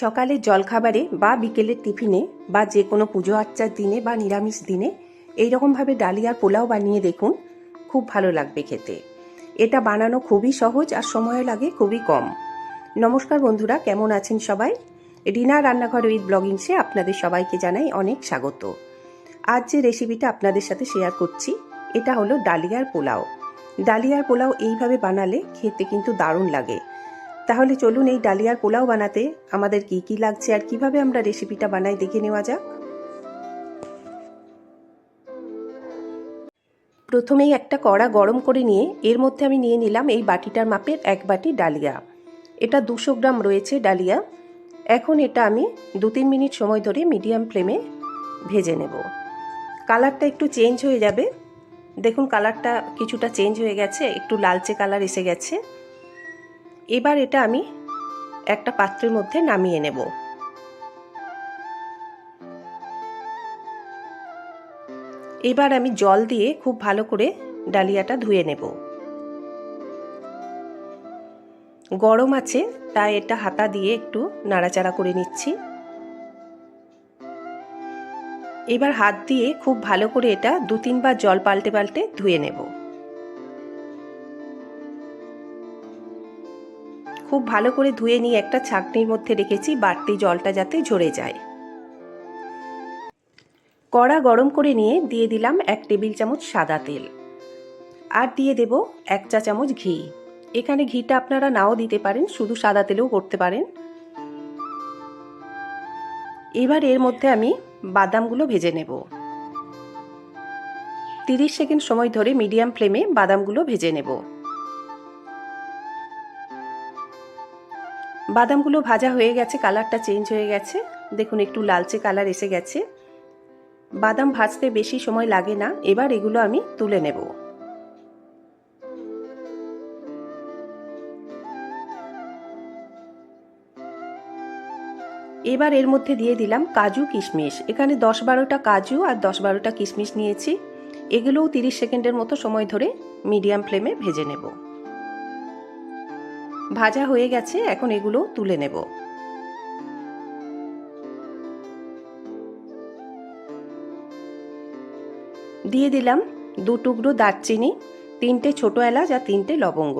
সকালের জলখাবারে বা বিকেলের টিফিনে বা যে কোনো পুজো আর্চার দিনে বা নিরামিষ দিনে এই রকমভাবে ডালিয়ার পোলাও বানিয়ে দেখুন, খুব ভালো লাগবে খেতে। এটা বানানো খুবই সহজ আর সময় লাগে খুবই কম। নমস্কার বন্ধুরা, কেমন আছেন সবাই? রিনা রান্নাঘর উইথ ব্লগিংসে আপনাদের সবাইকে জানাই অনেক স্বাগত। আজ যে রেসিপিটা আপনাদের সাথে শেয়ার করছি, এটা হলো ডালিয়ার পোলাও। ডালিয়ার পোলাও এইভাবে বানালে খেতে কিন্তু দারুণ লাগে। তাহলে চলুন এই ডালিয়ার পোলাও বানাতে আমাদের কি কি লাগছে আর কীভাবে আমরা রেসিপিটা বানাই দেখে নেওয়া যাক। প্রথমেই একটা কড়া গরম করে নিয়ে এর মধ্যে আমি নিয়ে নিলাম এই বাটিটার মাপের এক বাটি ডালিয়া। এটা দুশো গ্রাম রয়েছে ডালিয়া। এখন এটা আমি দু তিন মিনিট সময় ধরে মিডিয়াম ফ্লেমে ভেজে নেব। কালারটা একটু চেঞ্জ হয়ে যাবে। দেখুন কালারটা কিছুটা চেঞ্জ হয়ে গেছে, একটু লালচে কালার এসে গেছে। এবার এটা আমি একটা পাত্রের মধ্যে নামিয়ে নেব। এবার আমি জল দিয়ে খুব ভালো করে ডালিয়াটা ধুয়ে নেব। গরম আছে, তাই এটা হাতা দিয়ে একটু নাড়াচাড়া করে নিচ্ছি। এবার হাত দিয়ে খুব ভালো করে এটা দু তিনবার জল পাল্টে পাল্টে ধুয়ে নেব। খুব ভালো করে ধুয়ে নিয়ে একটা ছাকনির মধ্যে রেখেছি, বাড়তি জলটা যাতে ঝরে যায়। কড়া গরম করে নিয়ে দিয়ে দিলাম এক টেবিল চামচ সাদা তেল। আর দিয়ে দেব এক চা চামচ ঘি। এখানে ঘিটা আপনারা নাও দিতে পারেন, শুধু সাদা তেলেও করতে পারেন। এবার এর মধ্যে আমি বাদামগুলো ভেজে নেব। তিরিশ সেকেন্ড সময় ধরে মিডিয়াম ফ্লেমে বাদামগুলো ভেজে নেব। বাদামগুলো ভাজা হয়ে গেছে, কালারটা চেঞ্জ হয়ে গেছে। দেখুন, একটু লালচে কালার এসে গেছে। বাদাম ভাজতে বেশি সময় লাগে না, এবার এগুলো আমি তুলে নেব। এবার এর মধ্যে দিয়ে দিলাম কাজু কিশমিশ। এখানে দশ বারোটা কাজু আর দশ বারোটা কিশমিশ নিয়েছি। এগুলোও তিরিশ সেকেন্ডের মতো সময় ধরে মিডিয়াম ফ্লেমে ভেজে নেব। ভাজা হয়ে গেছে, এখন এগুলো তুলে নেব। দিয়ে দিলাম দু টুকরো দারচিনি, তিনটে ছোট এলাচ আর তিনটে লবঙ্গ।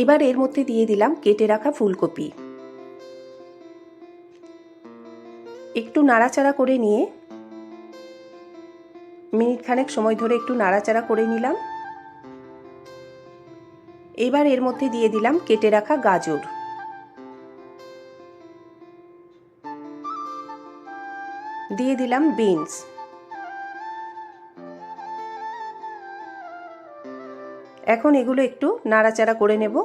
এবার এর মধ্যে দিয়ে দিলাম কেটে রাখা ফুলকপি। একটু নাড়াচাড়া করে নিয়ে মিনিট খানেক সময় ধরে একটু নাড়াচাড়া করে নিলাম। এবার এর মধ্যে দিয়ে দিলাম কেটে রাখা গাজর। দিয়ে দিলাম বিনস। এখন এগুলো একটু নাড়াচাড়া করে নেব।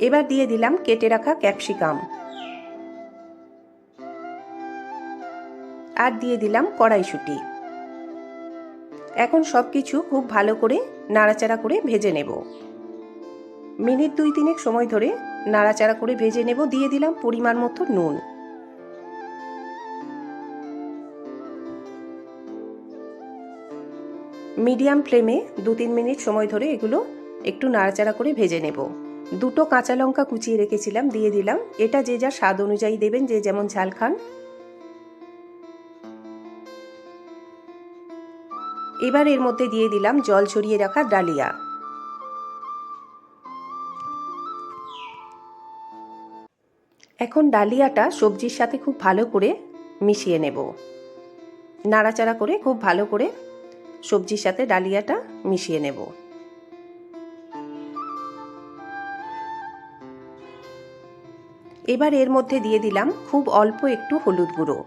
এবার দিয়ে দিলাম কেটে রাখা ক্যাপসিকাম। আর দিয়ে দিলাম কড়াইশুটি। এখন সব কিছু খুব ভালো করে নাড়াচাড়া করে ভেজে নেব। মিনিট দুই তিনেক সময় ধরে নাড়াচাড়া করে ভেজে নেব, দিয়ে দিলাম পরিমাণ মতো নুন। মিডিয়াম ফ্লেমে দু তিন মিনিট সময় ধরে এগুলো একটু নাড়াচাড়া করে ভেজে নেব। দুটো কাঁচা লঙ্কা কুচিয়ে রেখেছিলাম, দিয়ে দিলাম। এটা যে যা স্বাদ অনুযায়ী দেবেন, যে যেমন ঝাল খান। এবার এর মধ্যে দিয়ে দিলাম জল ছড়িয়ে রাখা ডালিয়া। এখন ডালিয়াটা সবজির সাথে খুব ভালো করে মিশিয়ে নেব। নাড়াচাড়া করে খুব ভালো করে সবজির সাথে ডালিয়াটা মিশিয়ে নেব। এবার এর মধ্যে দিয়ে দিলাম খুব অল্প একটু হলুদ গুঁড়ো।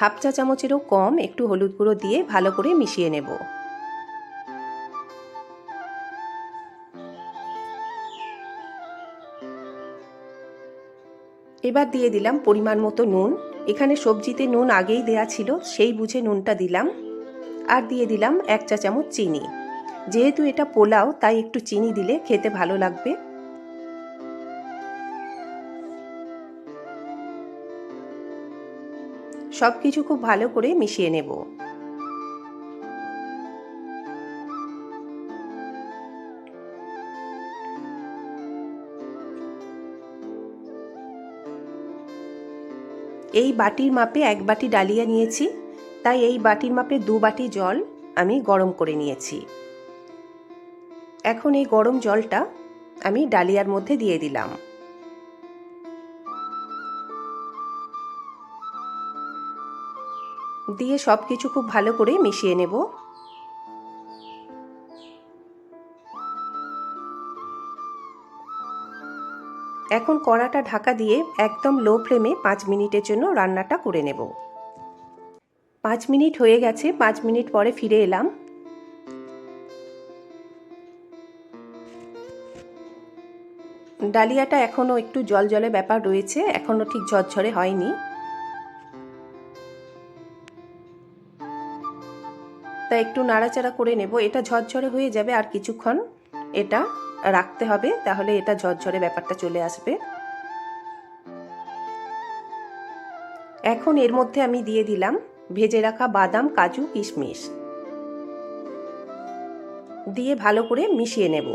হাফ চা চামচেরও কম একটু হলুদ গুঁড়ো দিয়ে ভালো করে মিশিয়ে নেব। এবার দিয়ে দিলাম পরিমাণ মতো নুন। এখানে সবজিতে নুন আগেই দেয়া ছিল, সেই বুঝে নুনটা দিলাম। আর দিয়ে দিলাম এক চা চামচ চিনি। যেহেতু এটা পোলাও, তাই একটু চিনি দিলে খেতে ভালো লাগবে। সব কিছু খুব ভালো করে মিশিয়ে নেব। এই বাটির মাপে এক বাটি ডালিয়া নিয়েছি, তাই এই বাটির মাপে দু বাটি জল আমি গরম করে নিয়েছি। এখন এই গরম জলটা আমি ডালিয়ার মধ্যে দিয়ে দিলাম। দিয়ে সব কিছু খুব ভালো করে মিশিয়ে নেব। এখন কড়াটা ঢাকা দিয়ে একদম লো ফ্লেমে পাঁচ মিনিটের জন্য রান্নাটা করে নেব। পাঁচ মিনিট হয়ে গেছে, পাঁচ মিনিট পরে ফিরে এলাম। ডালিয়াটা এখনও একটু জল জলে ব্যাপার রয়েছে, এখনও ঠিক ঝরঝরে হয়নি। তা একটু নাড়াচাড়া করে নেব। এটা ঝরঝরে হয়ে যাবে আর কিছুক্ষণ এটা রাখতে হবে, তাহলে এটা ঝরঝরে ব্যাপারটা চলে আসবে। এখন এর মধ্যে আমি দিয়ে দিলাম ভেজে রাখা বাদাম, কাজু, কিশমিশ। দিয়ে ভালো করে মিশিয়ে নেব।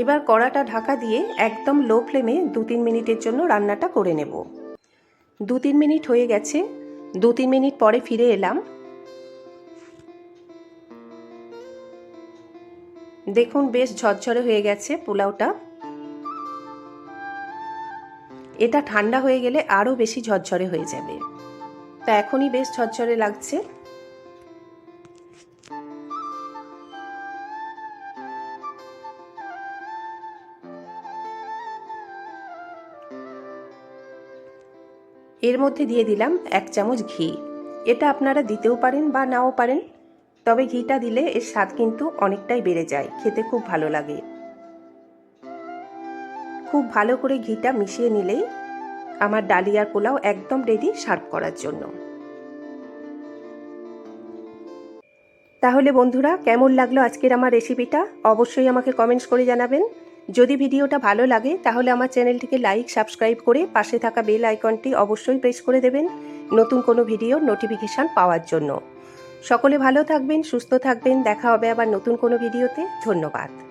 এবার কড়াটা ঢাকা দিয়ে একদম লো ফ্লেমে দু তিন মিনিটের জন্য রান্নাটা করে নেব। দু তিন মিনিট হয়ে গেছে। দু তিন মিনিট পরে ফিরে এলাম। দেখুন, বেশ ঝরঝরে হয়ে গেছে পোলাওটা। এটা ঠান্ডা হয়ে গেলে আরও বেশি ঝরঝরে হয়ে যাবে। তা এখনই বেশ ঝরঝরে লাগছে। এর মধ্যে দিয়ে দিলাম এক চামচ ঘি। এটা আপনারা দিতেও পারেন বা নাও পারেন। তবে ঘিটা দিলে এর স্বাদ কিন্তু অনেকটাই বেড়ে যায়। খেতে খুব ভালো লাগে। খুব ভালো করে ঘিটা মিশিয়ে নিলেই আমার ডালিয়ার পোলাও একদম রেডি সার্ভ করার জন্য। তাহলে বন্ধুরা, কেমন লাগল আজকের আমার রেসিপিটা অবশ্যই আমাকে কমেন্টস করে জানাবেন। যদি ভিডিওটা ভালো লাগে, তাহলে আমার চ্যানেলটিকে লাইক, সাবস্ক্রাইব করে পাশে থাকা বেল আইকনটি অবশ্যই প্রেস করে দেবেন নতুন কোনো ভিডিওর নোটিফিকেশান পাওয়ার জন্য। সকলে ভালো থাকবেন, সুস্থ থাকবেন, দেখা হবে আবার নতুন কোনো ভিডিওতে। ধন্যবাদ।